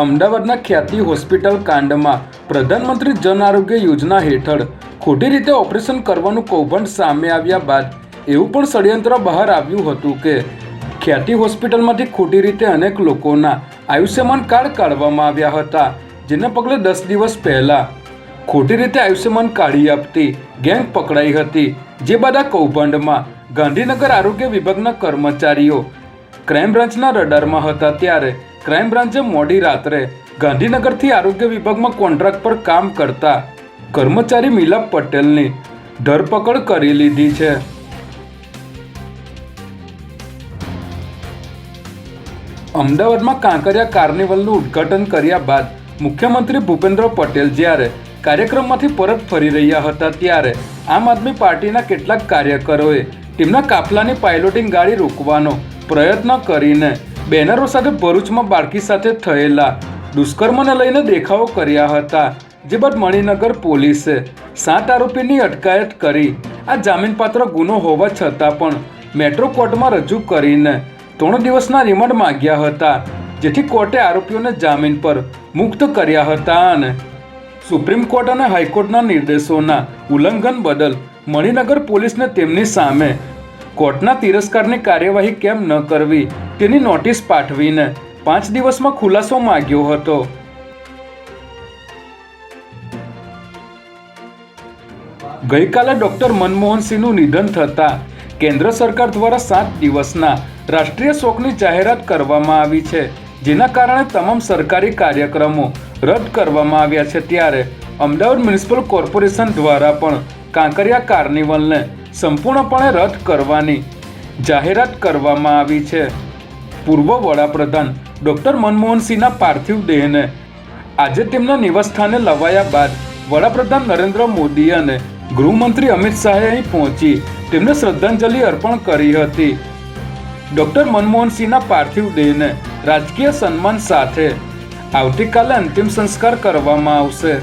અમદાવાદના ખ્યાતિ હોસ્પિટલ કાંડમાં પ્રધાનમંત્રી જન આરોગ્ય યોજના હેઠળ ખોટી રીતે ઓપરેશન કરવાનું કૌભાંડ સામે આવ્યા બાદ એવું પણ ષડયંત્ર બહાર આવ્યું હતું કે ખ્યાતિ હોસ્પિટલમાંથી ખોટી રીતે અનેક લોકોના આયુષ્યમાન કાર્ડ કાઢવામાં આવ્યા હતા, જેના પગલે દસ દિવસ પહેલા ખોટી રીતે આયુષ્યમાન કાઢી આપતી ગેંગ પકડાઈ હતી, જે બાદ આ કૌભાંડમાં ગાંધીનગર આરોગ્ય વિભાગના કર્મચારીઓ ક્રાઇમ બ્રાન્ચના રડારમાં હતા ત્યારે ક્રાઇમ બ્રાન્ચે મોડી રાત્રે ગાંધીનગરથી આરોગ્ય વિભાગમાં કોન્ટ્રાક્ટ પર કામ કરતા કર્મચારી મિલાપ પટેલની ધરપકડ કરી લીધી છે. અમદાવાદમાં કાંકરિયા કાર્નિવલનું ઉદ્ઘાટન કર્યા બાદ મુખ્યમંત્રી ભૂપેન્દ્ર પટેલ જ્યારે કાર્યક્રમમાંથી પરત ફરી રહ્યા હતા ત્યારે આમ આદમી પાર્ટીના કેટલાક કાર્યકરોએ તેમના કાફલાની પાયલોટિંગ ગાડી રોકવાનો પ્રયત્ન કરીને બેનરો સાથે ભરૂચમાં બાળકી સાથે થયેલા દુષ્કર્મને લઈને દેખાવો કર્યા હતા. જે બાદ મણિનગર પોલીસે સાત આરોપીની અટકાયત કરી. આ જામીનપાત્ર ગુનો હોવા છતાં પણ મેટ્રો કોર્ટમાં રજૂ કરીને ત્રણ દિવસના રિમાન્ડ માંગ્યા હતા, જેથી કોર્ટે આરોપીઓને જામીન પર મુક્ત કર્યા હતા અને સુપ્રીમ કોર્ટ અને હાઈકોર્ટના નિર્દેશોના ઉલ્લંઘન બદલ મણિનગર પોલીસને તેમની સામે કોર્ટના તિરસ્કારની કાર્યવાહી કેમ ન કરવી તેની નોટિસ પાઠવીને પાંચ દિવસમાં ખુલાસો માગ્યો હતો. ગઈકાલે ડોક્ટર મનમોહનસિંહનું નિધન થતાં કેન્દ્ર સરકાર દ્વારા સાત દિવસના રાષ્ટ્રીય શોકની જાહેરાત કરવામાં આવી છે, જેના કારણે તમામ સરકારી કાર્યક્રમો રદ કરવામાં આવ્યા છે. ત્યારે અમદાવાદ મ્યુનિસિપલ કોર્પોરેશન દ્વારા પણ કાંકરિયા કાર્નિવલને સંપૂર્ણપણે રદ કરવાની જાહેરાત કરવામાં આવી છે. પૂર્વ વડાપ્રધાન ડોક્ટર મનમોહનસિંહના પાર્થિવ દેહને આજે તેમના નિવાસસ્થાને લવાયા બાદ વડાપ્રધાન નરેન્દ્ર મોદી અને ગૃહમંત્રી અમિત શાહે અહીં પહોંચી તેમને શ્રદ્ધાંજલિ અર્પણ કરી હતી. ડોક્ટર મનમોહનસિંહના પાર્થિવ દેહને રાજકીય સન્માન સાથે આવતીકાલે અંતિમ સંસ્કાર કરવામાં આવશે.